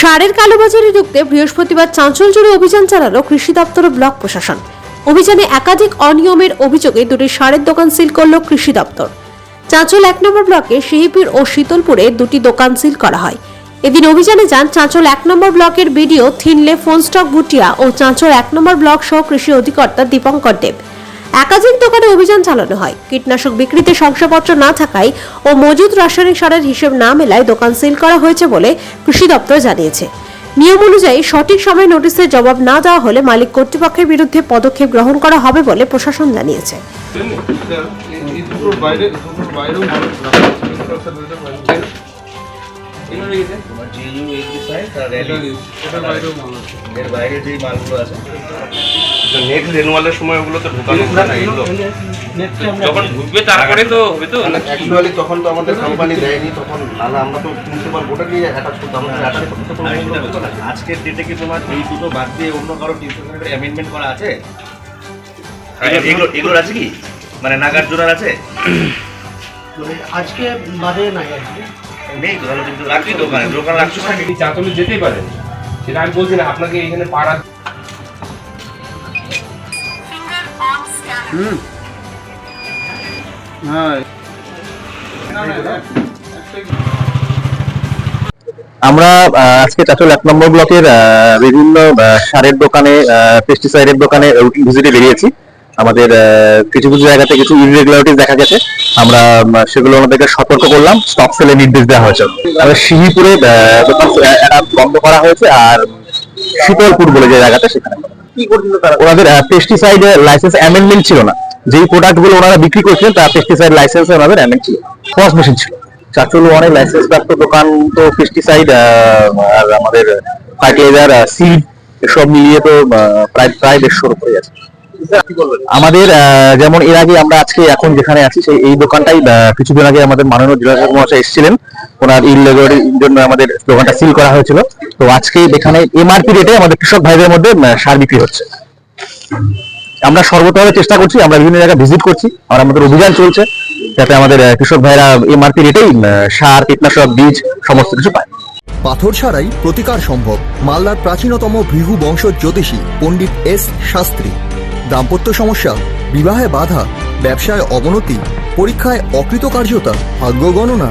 সারের কালোবাজারে ঢুকতে বৃহস্পতিবার চাঁচল জুড়ে অভিযান চালালো কৃষি দপ্তর ও ব্লক প্রশাসন। অভিযানে একাধিক অনিয়মের অভিযোগে দুটি সারের দোকান সিল করল কৃষি দপ্তর। চাঁচল এক নম্বর ব্লকে শিহিপির ও শীতলপুরে দুটি দোকান সিল করা হয়। এদিন অভিযানে যান চাঁচল এক নম্বর ব্লকের বিডিও থিনলে ফোন স্টক ভুটিয়া ও চাঁচল এক নম্বর ব্লক সহ কৃষি অধিকর্তা দীপঙ্কর দেব। একাধিক দোকানে অভিযান চালানো হয়। কীটনাশক বিক্রিতে শংসাপত্র না থাকায় ও মজুদ রাসায়নিক সারের হিসেব না মেলায় দোকান সিল করা হয়েছে বলে কৃষি দপ্তর জানিয়েছে। নিয়ম অনুযায়ী সঠিক সময় নোটিশের জবাব না দেওয়া হলে মালিক কর্তৃপক্ষের বিরুদ্ধে পদক্ষেপ গ্রহণ করা হবে বলে প্রশাসন জানিয়েছে। বাইরে মালগুলো আছে। নেক্সট রেনুয়ালের সময় ওগুলো তো ঢোকানো হবে না এগুলো? যখন ঢুকবে তারপরে তো হবে তো। অ্যাকচুয়ালি তখন তো আমাদের কোম্পানি দেয়নি তখন নাহলে আমরা তো প্রিন্সিপাল বোর্ডে নিয়ে অ্যাটাচ করতাম অ্যাটাচ করতে কোনো মূল্য হতো না আজকের ডেটে কি তোমার এই দুটো বাদ দিয়ে অন্য কারও প্রিন্সিপালের অ্যামেন্ডমেন্ট করা আছে? এগুলো- এগুলো এগুলোর আছে কি? মানে নাগার্জুনার আছে? আজকে বাদে নাই আজকে নেই তো কিন্তু রাখছি দোকানে দোকান রাখছো। চাঁচলে যেতেই পারেন সেটা আমি বলছি না আপনাকে এখানে পাড়া আমরা আজকে চাচল এক নম্বর ব্লকের বিভিন্ন সারের দোকানে পেস্টিসাইডের দোকানে ভিজিটে বেরিয়েছি। আমাদের কিছু কিছু জায়গাতে কিছু ইরেগুলারিটিস দেখা গেছে। আমরা সেগুলো ওনাদেরকে সতর্ক করলাম স্টক সেলের নির্দেশ দেওয়া হয়েছে। আহ, দোকান বন্ধ করা হয়েছে আর শীতলপুর বলে যে জায়গাটা সেখানে। কি করছিল তারা? ওনাদের পেস্টিসাইড লাইসেন্স অ্যামেন্ডমেন্ট ছিল না। যেই ওনারা বিক্রি করছিলেন তার পেস্টিসাইড লাইসেন্স ওনাদের অ্যামেন্ড ছিল। ফস মেশিন ছিল। চাচল অনেক লাইসেন্স প্রাপ্ত দোকান তো পেস্টিসাইড আর আমাদের ফার্টিলাইজার সিড এসব মিলিয়ে তো প্রায় প্রায় দেড়শোর উপরে আছে। আমাদের যেমন এর আগে আমরা আজকে এখন যেখানে আছি সেই এই দোকানটাই কিছুদিন আগে আমাদের মাননীয় জেলা মহাশয় এসেছিলেন। ওনার ইললেগারির জন্য আমাদের দোকানটা সিল করা হয়েছিল। তো আজকে এখানে এমআরপি রেটে আমাদের কৃষক ভাইদের মধ্যে সার বিক্রি হচ্ছে। আমরা সর্বতভাবে চেষ্টা করছি, আমরা বিভিন্ন জায়গায় ভিজিট করছি, আর আমাদের অভিযান চলছে, যাতে আমাদের কৃষক ভাইরা এমআরপি রেটেই সার, কীটনাশক, বীজ, সমস্ত কিছু পায়। পাথর ছাড়াই প্রতিকার সম্ভব। মালদার প্রাচীনতম ভৃহু বংশ জ্যোতিষী পণ্ডিত এস শাস্ত্রী। দাম্পত্য সমস্যা, বিবাহে বাধা, ব্যবসায় অবনতি, পরীক্ষায় অকৃতকার্যতা, ভাগ্য গণনা